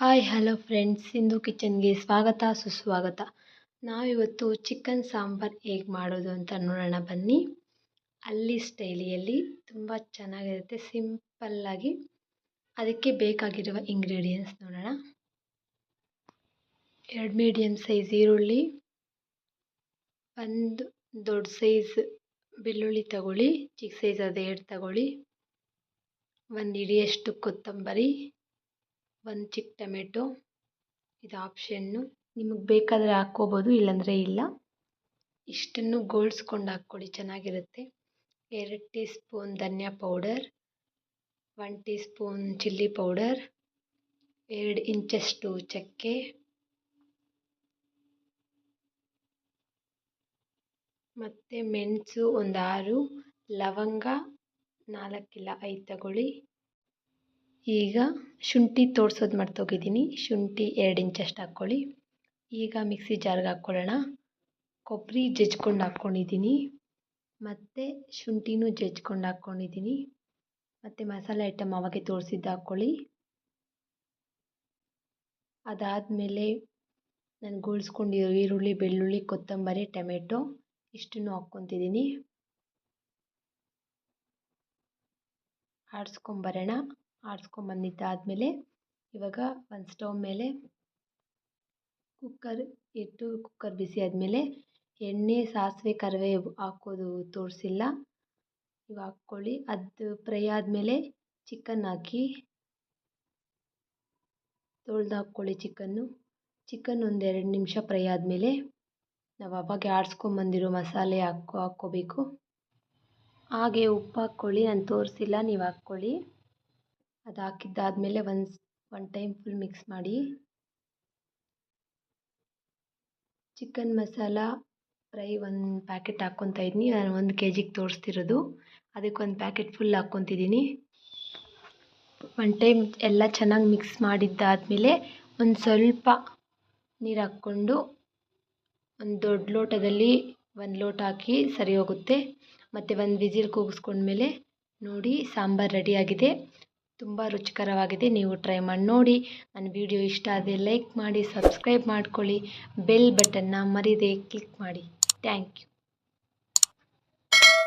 Hi, hello friends. Sindhu ಕಿಚನ್ಗೆ ಸ್ವಾಗತ, ಸುಸ್ವಾಗತ. ನಾವಿವತ್ತು ಚಿಕನ್ ಸಾಂಬಾರು ಹೇಗೆ ಮಾಡೋದು ಅಂತ ನೋಡೋಣ. ಬನ್ನಿ. ಅಲ್ಲಿ ಸ್ಟೈಲಿಯಲ್ಲಿ ತುಂಬ ಚೆನ್ನಾಗಿರುತ್ತೆ. ಸಿಂಪಲ್ಲಾಗಿ ಅದಕ್ಕೆ ಬೇಕಾಗಿರುವ ಇಂಗ್ರೀಡಿಯೆಂಟ್ಸ್ ನೋಡೋಣ. ಎರಡು ಮೀಡಿಯಮ್ ಸೈಜ್ ಈರುಳ್ಳಿ, ಒಂದು ದೊಡ್ಡ ಸೈಜ್ ಬೆಳ್ಳುಳ್ಳಿ ತಗೊಳ್ಳಿ, ಚಿಕ್ಕ ಸೈಜ್ ಅದು ಎರಡು ತಗೊಳ್ಳಿ, ಒಂದು ಹಿಡಿಯಷ್ಟು ಕೊತ್ತಂಬರಿ ಒಂದು ಚಿಕ್ಕ ಟೊಮೆಟೊ, ಇದು ಆಪ್ಷನ್ನು ನಿಮಗೆ ಬೇಕಾದರೆ ಹಾಕ್ಕೋಬೋದು, ಇಲ್ಲಾಂದರೆ ಇಲ್ಲ. ಇಷ್ಟನ್ನು ಗೋಳಿಸ್ಕೊಂಡು ಹಾಕ್ಕೊಳ್ಳಿ ಚೆನ್ನಾಗಿರುತ್ತೆ. ಎರಡು ಟೀ ಸ್ಪೂನ್ ಧನಿಯಾ powder one teaspoon chilli powder, ಎರಡು ಇಂಚಷ್ಟು ಚಕ್ಕೆ, ಮತ್ತು ಮೆಣಸು ಒಂದು ಆರು, ಲವಂಗ ನಾಲ್ಕಿಲ್ಲ ಐದು ತಗೊಳ್ಳಿ. ಈಗ ಶುಂಠಿ ತೋರಿಸೋದು ಮರ್ತೋಗಿದ್ದೀನಿ. ಶುಂಠಿ ಎರಡು ಇಂಚಷ್ಟು ಹಾಕ್ಕೊಳ್ಳಿ. ಈಗ ಮಿಕ್ಸಿ ಜಾರ್ಗೆ ಹಾಕ್ಕೊಳ್ಳೋಣ. ಕೊಬ್ಬರಿ ಜಜ್ಕೊಂಡು ಹಾಕ್ಕೊಂಡಿದ್ದೀನಿ ಮತ್ತು ಶುಂಠಿನೂ ಜಜ್ಕೊಂಡು ಹಾಕ್ಕೊಂಡಿದ್ದೀನಿ ಮತ್ತು ಮಸಾಲೆ ಐಟಮ್ ಅವಾಗೆ ತೋರಿಸಿದ್ದು ಹಾಕ್ಕೊಳ್ಳಿ. ಅದಾದಮೇಲೆ ನಾನು ಗೋಳಿಸ್ಕೊಂಡಿರೋ ಈರುಳ್ಳಿ, ಬೆಳ್ಳುಳ್ಳಿ, ಕೊತ್ತಂಬರಿ, ಟೊಮೆಟೊ ಇಷ್ಟನ್ನು ಹಾಕ್ಕೊತಿದ್ದೀನಿ ಆಡಿಸ್ಕೊಂಬರೋಣ. ಆಡಿಸ್ಕೊಂಬಂದಿದ್ದಾದಮೇಲೆ ಇವಾಗ ಒಂದು ಸ್ಟವ್ ಮೇಲೆ ಕುಕ್ಕರ್ ಇಟ್ಟು ಕುಕ್ಕರ್ ಬಿಸಿ ಆದಮೇಲೆ ಎಣ್ಣೆ, ಸಾಸಿವೆ ಕರಿಬೇವು ಹಾಕೋದು ತೋರಿಸಿಲ್ಲ. ಇವಾಗ ಹಾಕ್ಕೊಳ್ಳಿ. ಅದು ಫ್ರೈ ಆದಮೇಲೆ ಚಿಕನ್ ಹಾಕಿ ತೊಳೆದು ಹಾಕ್ಕೊಳ್ಳಿ ಚಿಕನ್ನು. ಚಿಕನ್ ಒಂದು ಎರಡು ನಿಮಿಷ ಫ್ರೈ ಆದಮೇಲೆ ನಾವು ಅವಾಗೆ ಆಡಿಸ್ಕೊಂಬಂದಿರೋ ಮಸಾಲೆ ಹಾಕೋ, ಹಾಕ್ಕೋಬೇಕು. ಹಾಗೆ ಉಪ್ಪು ಹಾಕ್ಕೊಳ್ಳಿ. ನಾನು ತೋರಿಸಿಲ್ಲ. ನೀವು ಹಾಕ್ಕೊಳ್ಳಿ. ಅದು ಹಾಕಿದ್ದಾದ್ಮೇಲೆ ಒಂದು ಒನ್ ಟೈಮ್ ಫುಲ್ ಮಿಕ್ಸ್ ಮಾಡಿ. ಚಿಕನ್ ಮಸಾಲ ಫ್ರೈ ಒಂದು ಪ್ಯಾಕೆಟ್ ಹಾಕ್ಕೊತಾ ಇದ್ದೀನಿ ನಾನು ಒಂದು ಕೆ ಜಿಗೆ ತೋರಿಸ್ತಿರೋದು. ಅದಕ್ಕೆ ಒಂದು ಪ್ಯಾಕೆಟ್ ಫುಲ್ ಹಾಕ್ಕೊತಿದ್ದೀನಿ ಒನ್ ಟೈಮ್ ಎಲ್ಲ ಚೆನ್ನಾಗಿ ಮಿಕ್ಸ್ ಮಾಡಿದ್ದಾದಮೇಲೆ ಒಂದು ಸ್ವಲ್ಪ ನೀರು ಹಾಕ್ಕೊಂಡು ಒಂದು ದೊಡ್ಡ ಲೋಟದಲ್ಲಿ ಒಂದು ಲೋಟ ಹಾಕಿ ಸರಿ ಹೋಗುತ್ತೆ. ಮತ್ತು ಒಂದು ವಿಸಿಲ್ ಕೂಗಿಸ್ಕೊಂಡ್ಮೇಲೆ ನೋಡಿ ಸಾಂಬಾರು ರೆಡಿಯಾಗಿದೆ ತುಂಬ ರುಚಿಕರವಾಗಿದೆ. ನೀವು ಟ್ರೈ ಮಾಡಿ ನೋಡಿ. ನನ್ನ ವಿಡಿಯೋ ಇಷ್ಟ ಆದರೆ ಲೈಕ್ ಮಾಡಿ ಸಬ್ಸ್ಕ್ರೈಬ್ ಮಾಡ್ಕೊಳ್ಳಿ. ಬೆಲ್ ಬಟನ್ನ ಮರೀದೆ ಕ್ಲಿಕ್ ಮಾಡಿ. Thank you